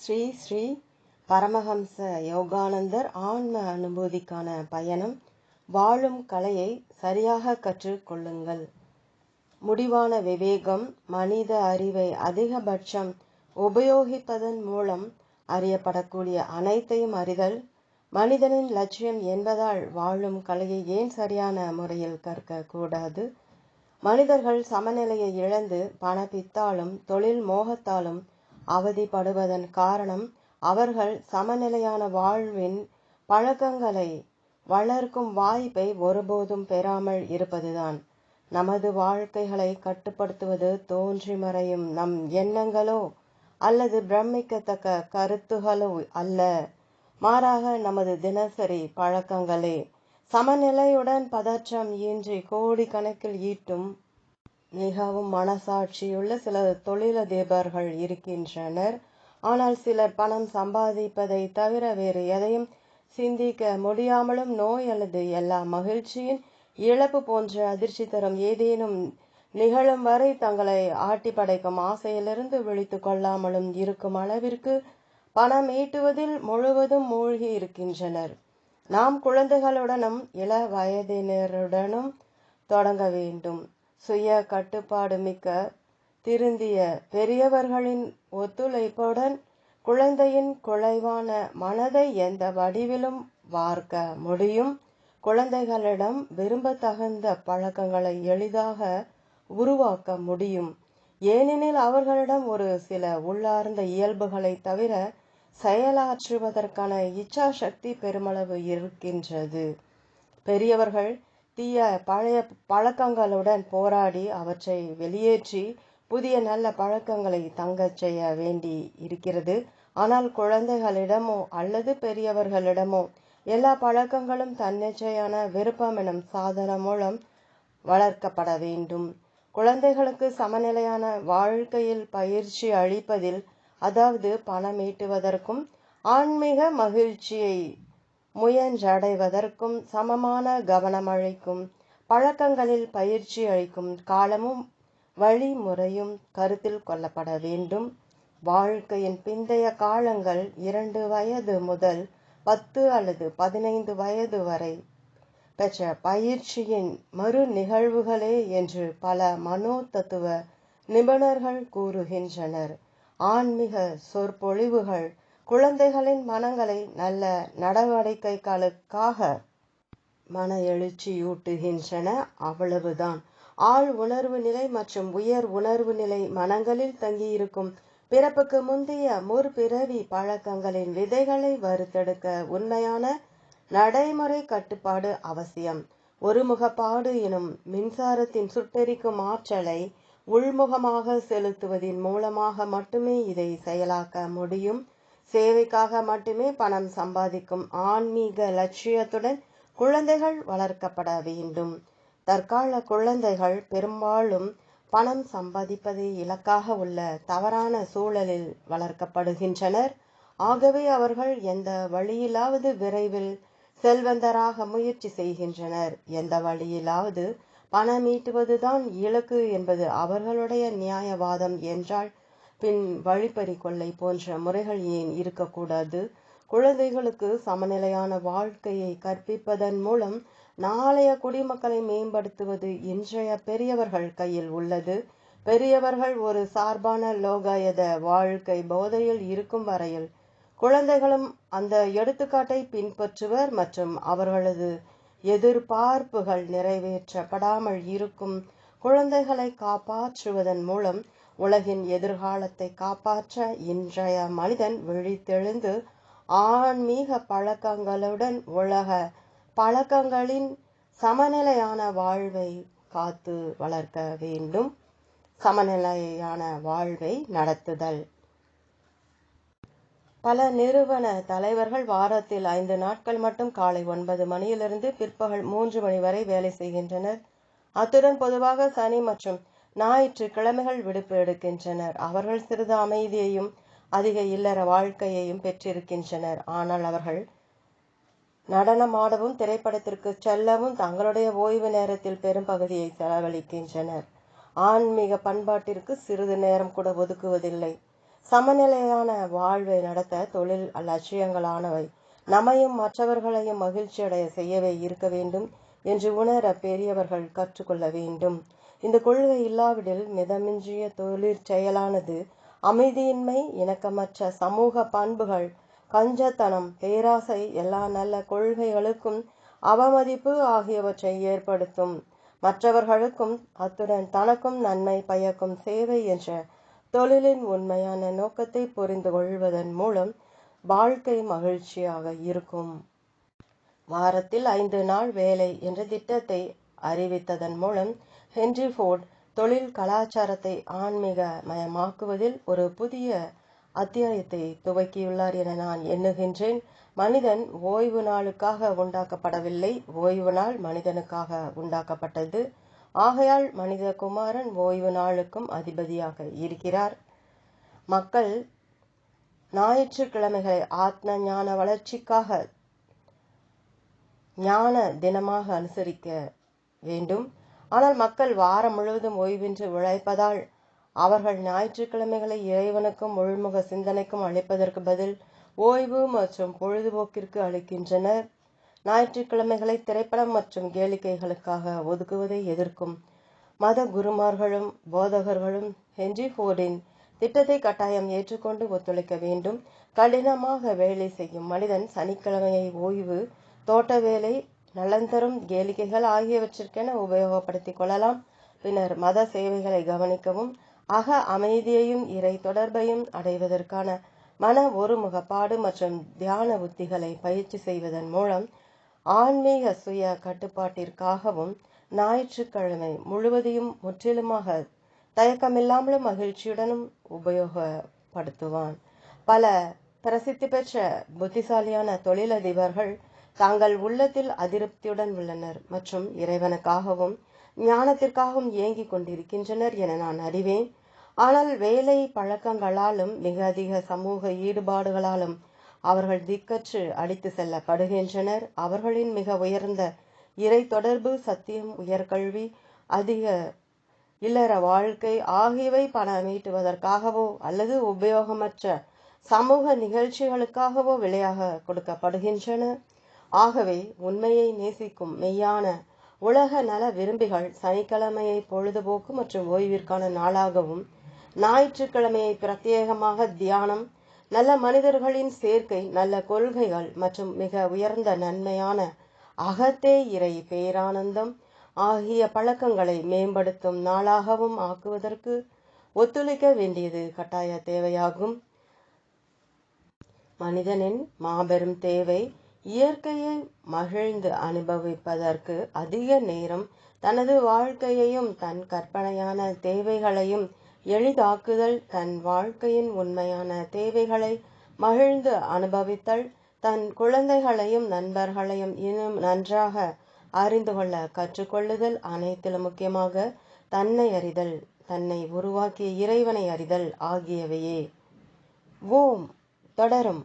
ஸ்ரீ ஸ்ரீ பரமஹம்ச யோகானந்தர் ஆன்ம அனுபூதிக்கான பயணம் வாழும் கலையை சரியாக கற்றுக்கொள்ளுங்கள் முடிவான விவேகம் மனித அறிவை அதிகபட்சம் உபயோகிப்பதன் மூலம் அறியப்படக்கூடிய அனைத்தையும் அறிதல் மனிதனின் லட்சியம் என்பதால் வாழும் கலையை ஏன் சரியான முறையில் கற்க கூடாது மனிதர்கள் சமநிலையை இழந்து பணப்பித்தாலும் தொழில் மோகத்தாலும் அவதிப்படுவதன் காரணம் அவர்கள் சமநிலையான வாழ்வின் பழக்கங்களை வளர்க்கும் வாய்ப்பை ஒருபோதும் பெறாமல் இருப்பதுதான். நமது வாழ்க்கைகளை கட்டுப்படுத்துவது தோன்றி மறையும் நம் எண்ணங்களோ அல்லது பிரமிக்கத்தக்க கருத்துகளோ அல்ல. மாறாக நமது தினசரி பழக்கங்களே சமநிலையுடன் பதற்றம் இன்றி கோடிக்கணக்கில் ஈட்டும் மிகவும் மனசாட்சியுள்ள சில தொழிலதிபர்கள் இருக்கின்றனர். ஆனால் சிலர் பணம் சம்பாதிப்பதை தவிர வேறு எதையும் சிந்திக்க முடியாமலும் நோய் அல்லது எல்லா மகிழ்ச்சியின் இழப்பு போன்ற அதிர்ச்சி தரும் ஏதேனும் நிகழும் வரை தங்களை ஆட்டி படைக்கும் ஆசையிலிருந்து விழித்து கொள்ளாமலும் இருக்கும் அளவிற்கு பணம் ஈட்டுவதில் முழுவதும் மூழ்கி இருக்கின்றனர். நாம் குழந்தைகளுடனும் இள வயதினருடனும் தொடங்க வேண்டும். சுய கட்டுப்பாடு மிக்க திருந்திய பெரியவர்களின் ஒத்துழைப்புடன் குழந்தையின் குலைவான மனதை எந்த வடிவிலும் வார்க்க முடியும். குழந்தைகளிடம் விரும்பத்தகுந்த பழக்கங்களை எளிதாக உருவாக்க முடியும். ஏனெனில் அவர்களிடம் ஒரு சில உள்ளார்ந்த இயல்புகளை தவிர செயலாற்றுவதற்கான இச்சாசக்தி பெருமளவு இருக்கின்றது. பெரியவர்கள் தீய பழைய பழக்கங்களுடன் போராடி அவற்றை வெளியேற்றி புதிய நல்ல பழக்கங்களை தங்கச் செய்ய வேண்டி இருக்கிறது. ஆனால் குழந்தைகளிடமோ அல்லது பெரியவர்களிடமோ எல்லா பழக்கங்களும் தன்னிச்சையான விருப்பம் எனும் சாதனம் மூலம் வளர்க்கப்பட வேண்டும். குழந்தைகளுக்கு சமநிலையான வாழ்க்கையில் பயிற்சி அளிப்பதில் அதாவது பணம் ஈட்டுவதற்கும் ஆன்மீக மகிழ்ச்சியை முயன்றடைவதற்கும் சமமான கவனமளிக்கும் பழக்கங்களில் பயிற்சி அளிக்கும் காலமும் வழிமுறையும் கருத்தில் கொள்ளப்பட வேண்டும். வாழ்க்கையின் பிந்தைய காலங்கள் இரண்டு வயது முதல் பத்து அல்லது பதினைந்து வயது வரை பெற்ற பயிற்சியின் மறு நிகழ்வுகளே என்று பல மனோ தத்துவ நிபுணர்கள் கூறுகின்றனர். ஆன்மீக சொற்பொழிவுகள் குழந்தைகளின் மனங்களை நல்ல நடவடிக்கைகளுக்காக மன எழுச்சியூட்டுகின்றன. அவ்வளவுதான். ஆள் உணர்வு நிலை மற்றும் உயர் உணர்வு நிலை மனங்களில் தங்கியிருக்கும் பிறப்புக்கு முந்தைய முற்பிறவி பழக்கங்களின் விதைகளை வறுத்தெடுக்க உண்மையான நடைமுறை கட்டுப்பாடு அவசியம். ஒருமுகப்பாடு எனும் மின்சாரத்தின் சுட்டெரிக்கும் ஆற்றலை உள்முகமாக செலுத்துவதின் மூலமாக மட்டுமே இதை செயலாக்க முடியும். சேவைக்காக மட்டுமே பணம் சம்பாதிக்கும் ஆன்மீக லட்சியத்துடன் குழந்தைகள் வளர்க்கப்பட வேண்டும். தற்கால குழந்தைகள் பெரும்பாலும் பணம் சம்பாதிப்பதை இலக்காக உள்ள தவறான சூழலில் வளர்க்கப்படுகின்றனர். ஆகவே அவர்கள் எந்த வழியிலாவது விரைவில் செல்வந்தராக முயற்சி செய்கின்றனர். எந்த வழியிலாவது பணம் ஈட்டுவதுதான் இலக்கு என்பது அவர்களுடைய நியாயவாதம் என்றால் பின் வழிப்பறி கொள்ளை போன்ற முறைகள் ஏன் இருக்கக்கூடாது? குழந்தைகளுக்கு சமநிலையான வாழ்க்கையை கற்பிப்பதன் மூலம் நாளைய குடிமக்களை மேம்படுத்துவது இன்றைய பெரியவர்கள் கையில் உள்ளது. பெரியவர்கள் ஒரு சார்பான லோகாயத வாழ்க்கை போதையில் இருக்கும் வரையில் குழந்தைகளும் அந்த எடுத்துக்காட்டை பின்பற்றுவர் மற்றும் அவர்களது எதிர்பார்ப்புகள் நிறைவேற்றப்படாமல் இருக்கும் குழந்தைகளை காப்பாற்றுவதன் மூலம் உலகின் எதிர்காலத்தை காப்பாற்ற இன்றைய மனிதன் விழித்தெழுந்து ஆன்மீக பழக்கங்களுடன் உலக பழக்கங்களின் சமநிலையான வாழ்வை காத்து வளர்க்க வேண்டும். சமநிலையான வாழ்வை நடத்துதல். பல நிறுவன தலைவர்கள் வாரத்தில் ஐந்து நாட்கள் மட்டும் காலை ஒன்பது மணியிலிருந்து பிற்பகல் மூன்று மணி வரை வேலை செய்கின்றனர். அத்துடன் பொதுவாக சனி மற்றும் ஞாயிற்றுக்கிழமைகள் விடுப்பு எடுக்கின்றனர். அவர்கள் சிறிது அமைதியையும் அதிக இல்லற வாழ்க்கையையும் பெற்றிருக்கின்றனர். ஆனால் அவர்கள் நடனமாடவும் திரைப்படத்திற்கு செல்லவும் தங்களுடைய ஓய்வு நேரத்தில் பெரும் பகுதியை செலவழிக்கின்றனர். ஆன்மீக பண்பாட்டிற்கு சிறிது நேரம் கூட ஒதுக்குவதில்லை. சமநிலையான வாழ்வை நடத்த தொழில் லட்சியங்களானவை. நம்மையும் மற்றவர்களையும் மகிழ்ச்சியடைய செய்யவே இருக்க வேண்டும் என்று உணர பெரியவர்கள் கற்றுக்கொள்ள வேண்டும். இந்த கொள்கை இல்லாவிடில் மிதமிஞ்சிய தொழிற்செயலானது அமைதியின்மை இணக்கமற்ற சமூக பண்புகள் கஞ்சத்தனம் பேராசை எல்லா நல்ல கொள்கைகளுக்கும் அவமதிப்பு ஆகியவற்றை ஏற்படுத்தும். மற்றவர்களுக்கும் அத்துடன் தனக்கும் நன்மை பயக்கும் சேவை என்ற தொழிலின் உண்மையான நோக்கத்தை புரிந்து கொள்வதன் மூலம் வாழ்க்கை மகிழ்ச்சியாக இருக்கும். வாரத்தில் ஐந்து நாள் வேலை என்ற திட்டத்தை அறிவித்ததன் மூலம் ஹென்றி ஃபோர்ட் தொழில் கலாச்சாரத்தை ஆன்மீக மயமாக்குவதில் ஒரு புதிய அத்தியாயத்தை துவக்கியுள்ளார் என நான் எண்ணுகின்றேன். மனிதன் ஓய்வு நாளுக்காக உண்டாக்கப்படவில்லை. ஓய்வு நாள் மனிதனுக்காக உண்டாக்கப்பட்டது. ஆகையால் மனித குமாரன் ஓய்வு நாளுக்கும் அதிபதியாக இருக்கிறார். மக்கள் ஞாயிற்றுக்கிழமைகளை ஆத்ம ஞான வளர்ச்சிக்காக ஞான தினமாக அனுசரிக்க வேண்டும். ஆனால் மக்கள் வாரம் முழுவதும் ஓய்வின்றி உழைப்பதால் அவர்கள் ஞாயிற்றுக்கிழமைகளை இறைவனுக்கும் உள்முக சிந்தனைக்கும் அளிப்பதற்கு பதில் ஓய்வு மற்றும் பொழுதுபோக்கிற்கு அளிக்கின்றனர். ஞாயிற்றுக்கிழமைகளை திரைப்படம் மற்றும் கேளிக்கைகளுக்காக ஒதுக்குவதை எதிர்க்கும் மத குருமார்களும் போதகர்களும் ஹென்றி ஃபோர்டின் திட்டத்தை கட்டாயம் ஏற்றுக்கொண்டு ஒத்துழைக்க வேண்டும். கடினமாக வேலை செய்யும் மனிதன் சனிக்கிழமையை ஓய்வு தோட்ட வேலை நலந்தரும் கேளிக்கைகள் ஆகியவற்றிற்கென உபயோகப்படுத்திக் கொள்ளலாம். பின்னர் மத சேவைகளை கவனிக்கவும் அக அமைதியையும் இறை தொடர்பையும் அடைவதற்கான மன ஒருமுகப்பாடு மற்றும் தியான உத்திகளை பயிற்சி செய்வதன் மூலம் ஆன்மீக சுய கட்டுப்பாட்டிற்காகவும் ஞாயிற்றுக்கிழமை முழுவதையும் முற்றிலுமாக தயக்கமில்லாமலும் மகிழ்ச்சியுடனும் உபயோகப்படுத்துவான். பல பிரசித்தி பெற்ற புத்திசாலியான தொழிலதிபர்கள் தாங்கள் உள்ளத்தில் அதிருப்தியுடன் உள்ளனர் மற்றும் இறைவனுக்காகவும் ஞானத்திற்காகவும் ஏங்கிக் கொண்டிருக்கின்றனர் என நான் அறிவேன். ஆனால் வேலை பழக்கங்களாலும் மிக அதிக சமூக ஈடுபாடுகளாலும் அவர்கள் திக்கற்று அடித்து செல்லப்படுகின்றனர். அவர்களின் மிக உயர்ந்த இறை தொடர்பு சத்தியம் உயர்கல்வி அதிக இல்லற வாழ்க்கை ஆகியவை பணம் ஈட்டுவதற்காகவோ அல்லது உபயோகமற்ற சமூக நிகழ்ச்சிகளுக்காகவோ விலையாக கொடுக்கப்படுகின்றன. ஆகவே உண்மையை நேசிக்கும் மெய்யான உலக நல விரும்பிகள் சனிக்கிழமையை பொழுதுபோக்கு மற்றும் ஓய்விற்கான நாளாகவும் ஞாயிற்றுக்கிழமையை பிரத்யேகமாக தியானம் நல்ல மனிதர்களின் சேர்க்கை நல்ல கொள்கைகள் மற்றும் மிக உயர்ந்த நன்மையான அகத்தே இறை பேரானந்தம் ஆகிய பழக்கங்களை மேம்படுத்தும் நாளாகவும் ஆக்குவதற்கு ஒத்துழைக்க வேண்டியது கட்டாய தேவையாகும். மனிதனின் மாபெரும் தேவை இயற்கையை மகிழ்ந்து அனுபவிப்பதற்கு அதிக நேரம் தனது வாழ்க்கையையும் தன் கற்பனையான தேவைகளையும் எளிதாக்குதல் தன் வாழ்க்கையின் உண்மையான தேவைகளை மகிழ்ந்து அனுபவித்தல் தன் குழந்தைகளையும் நண்பர்களையும் இன்னும் நன்றாக அறிந்து கொள்ள கற்றுக்கொள்ளுதல் அனைத்திலும் முக்கியமாக தன்னை அறிதல் தன்னை உருவாக்கிய இறைவனை அறிதல் ஆகியவையே. ஓம். தொடரும்.